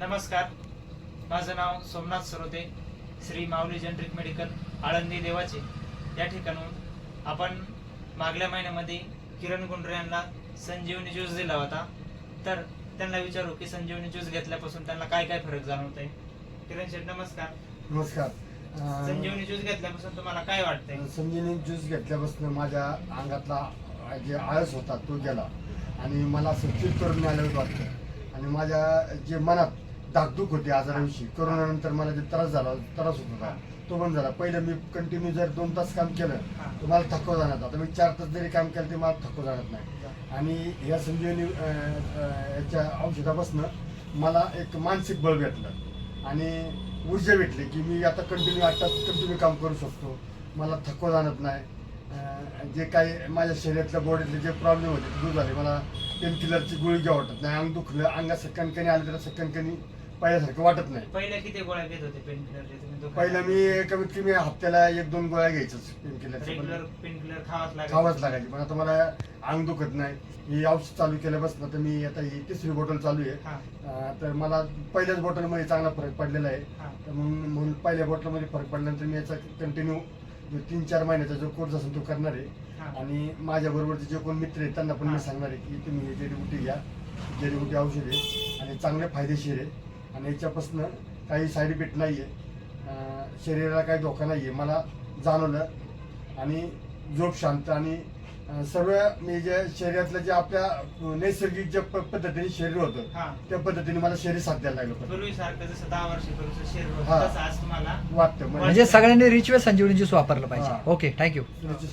नमस्कार. माझं नाव सोमनाथ सरोते श्री माऊली जनरिक मेडिकल आळंदी देवाचे. या ठिकाणून आपण मागल्या महिन्यामध्ये किरण गुंडरे यांना संजीवनी ज्यूस दिला होता. तर त्यांना विचारू की संजीवनी ज्यूस घेतल्यापासून त्यांना काय काय फरक जाणवत आहे किरण शेठ नमस्कार. नमस्कार. संजीवनी ज्यूस घेतल्यापासून तुम्हाला काय वाटतंय? संजीवनी ज्यूस घेतल्यापासून माझ्या अंगातला जे आळस होता तो गेला. आणि मला असं चित करून मिळालं वाटतं. आणि माझ्या जे मनात धाकधूक होती आजाराविषयी. करोनानंतर मला जे त्रास झाला त्रास होत होता तो बंद झाला. पहिलं मी कंटिन्यू जर दोन तास काम केलं तर मला थकवा जाणवत आता मी चार तास जरी काम केलं ते मला थकवा जाणत नाही. आणि या संजीवनी याच्या औषधापासून मला एक मानसिक बळ भेटलं. आणि ऊर्जा भेटली की मी आता कंटिन्यू आठ तास कंटिन्यू काम करू शकतो. मला थकवा जाणत नाही. जे काही माझ्या शरीरातल्या बॉडीतले जे प्रॉब्लेम होते ते दूर झाले. मला पेन किलरची गोळी घ्या वाटत नाही. अंग दुखलं अंगात कणकणी आलं तर असं कणकणी पहिल्यासारखं वाटत नाही. पहिल्या किती गोळ्या घेत होते पेन? पहिलं मी कमीत कमी हप्त्याला एक दोन गोळ्या घ्यायचंच पेन किलर खावाच लागायची. पण आता मला अंग दुखत नाही. ही औषध चालू केल्यापासून तर मी आता ही तिसरी बॉटल चालू आहे. तर मला पहिल्याच बॉटलमध्ये चांगला फरक पडलेला आहे. तर म्हणून पहिल्या बॉटलमध्ये फरक पडल्यानंतर मी याचा कंटिन्यू जो तीन चार महिन्याचा जो कोर्स असेल तो करणार आहे. आणि माझ्या बरोबरचे जे कोण मित्र आहेत त्यांना पण. मी सांगणार आहे की तुम्ही हे जडीबुटी घ्या. जडीबुटी औषध आहे आणि चांगले फायदेशीर आहे. आणि याच्यापासून काही साईड इफेक्ट नाही आहे शरीराला काही धोका नाही आहे मला जाणवलं. आणि झोप शांत आणि सर्व मी जे शरीरातलं जे आपल्या नैसर्गिक ज्या प- पद्धतीने शरीर होतं हा. त्या पद्धतीने मला शरीर साथ द्यायला लागलं तुम्हाला वाटतं. म्हणजे सगळ्यांनी रिच वे संजीवनी ज्यूस वापरलं. पाहिजे. ओके थँक्यू म्हणजे